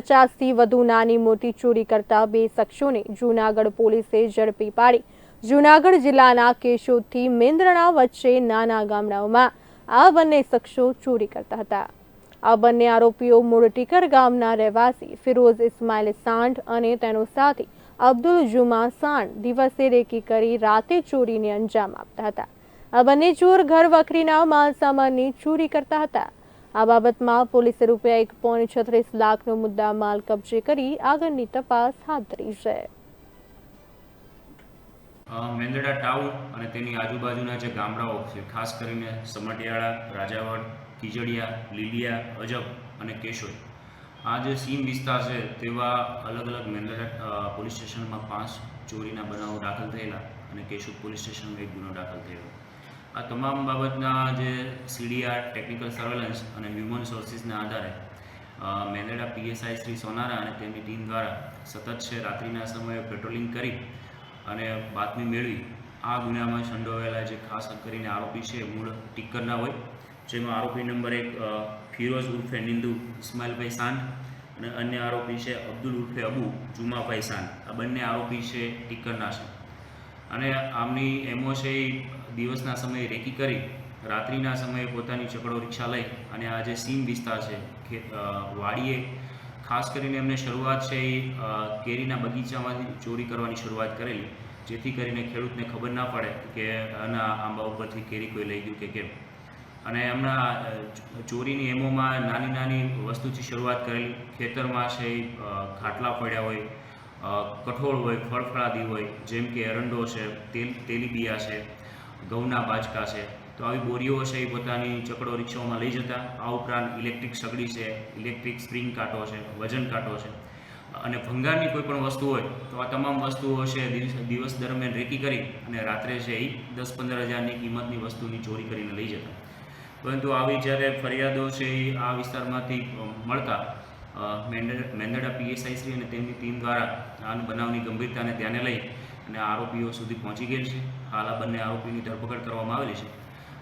પચાસથી વધુ નાની મોટી ચોરી કરતા બે શખ્સોને જૂનાગઢ પોલીસે ઝડપી પાડી. જૂનાગઢ જિલ્લાના કેશોદથી મેન્દ્રણા વચ્ચે નાના ગામડાઓમાં આ બંને શખ્સો ચોરી કરતા હતા. આ બંને આરોપીઓ મૂળ ટીકર ગામના રહેવાસી ફિરોઝ ઇસ્માઇલ સાંઢ અને તેનો સાથી અબ્દુલ જુમા સાંઢ દિવસે રેકી કરી રાતે ચોરીને અંજામ આપતા હતા. આ બંને ચોર ઘર વખરીના માલ સામાનની ચોરી કરતા હતા. આ બાબતમાં પોલીસે રૂપિયા એક પોઈન્ટ છત્રીસ લાખનો મુદ્દા માલ કબજે કરી આગળની તપાસ હાથ ધરી છે. મેંદડા ટાઉન અને તેની આજુબાજુના જે ગામડાઓ છે, ખાસ કરીને સમટિયાળા રાજાવડ, ખીજડીયા, લીલિયા, અજબ અને કેશોદ. આ જે સીમ વિસ્તાર છે, તેવા અલગ અલગ મેંદડા પોલીસ સ્ટેશનમાં પાંચ ચોરીના બનાવો દાખલ થયેલા અને કેશોદ પોલીસ સ્ટેશનમાં એક ગુનો દાખલ થયેલો. આ તમામ બાબતના જે સીડીઆર ટેકનિકલ સર્વેલન્સ અને હ્યુમન સોર્સિસના આધારે મેલેડા પીએસઆઈ શ્રી સોનારા અને તેમની ટીમ દ્વારા સતત છે રાત્રિના સમયે પેટ્રોલિંગ કરી અને બાતમી મેળવી. આ ગુનામાં સંડોવાયેલા જે ખાસ કરીને આરોપી છે, મૂળ ટિક્કરના હોય જેમાં આરોપી નંબર એક ફિરોઝ ઉર્ફે નિંદુ ઇસ્માઇલભાઈ સાંડ અને અન્ય આરોપી છે અબ્દુલ ઉર્ફે અબુ જુમાભાઈ સાંડ આ બંને આરોપી છે ટીક્કરના છે. અને આમની એમો છે દિવસના સમયે રેકી કરી, રાત્રિના સમયે પોતાની ચકડો રિક્ષા લઈ અને આ જે સીમ વિસ્તાર છે વાડીએ, ખાસ કરીને એમને શરૂઆત છે એ કેરીના બગીચામાંથી ચોરી કરવાની શરૂઆત કરેલી, જેથી કરીને ખેડૂતને ખબર ના પડે કે આના આંબા ઉપરથી કેરી કોઈ લઈ ગયું કે કેમ. અને એમના ચોરીની એમોમાં નાની નાની વસ્તુથી શરૂઆત કરેલી, ખેતરમાં છે એ ખાટલા પડ્યા હોય કઠોળ હોય, ફળફળાદી હોય, જેમ કે એરંડો છે, તેલ, તેલીબિયા છે ઘઉંના બાજકા છે. તો આવી બોરીઓ છે એ પોતાની ચકડો રિક્ષાઓમાં લઈ જતા. આ ઉપરાંત ઇલેક્ટ્રિક સગડી છે, ઇલેક્ટ્રિક સ્પ્રિંગ કાંટો છે, વજન કાંટો છે. અને ભંગારની કોઈ પણ વસ્તુ હોય, તો આ તમામ વસ્તુઓ છે દિવસ દરમિયાન રેકી કરી અને રાત્રે છે એ દસ પંદર હજારની કિંમતની વસ્તુની ચોરી કરીને લઈ જતા. પરંતુ આવી જ્યારે ફરિયાદો છે એ આ વિસ્તારમાંથી મળતા મેંદડા પીએસઆઈ શ્રી અને તેમની ટીમ દ્વારા આ બનાવની ગંભીરતાને ધ્યાને લઈ અને આરોપીઓ સુધી પહોંચી ગયેલ છે. હાલ આ બંને આરોપીની ધરપકડ કરવામાં આવેલી છે.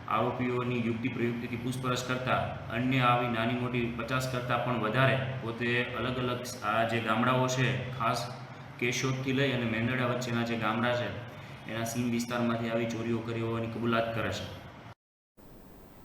આરોપીઓની યુક્તિ પ્રયુક્તિથી પૂછપરછ કરતાં અન્ય આવી નાની મોટી પચાસ કરતાં પણ વધારે પોતે અલગ અલગ આ જે ગામડાઓ છે, ખાસ કેશોદથી લઈ અને મેંદડા વચ્ચેના જે ગામડા છે, એના સીમ વિસ્તારમાંથી આવી ચોરીઓ કરી હોવાની કબૂલાત કરે છે.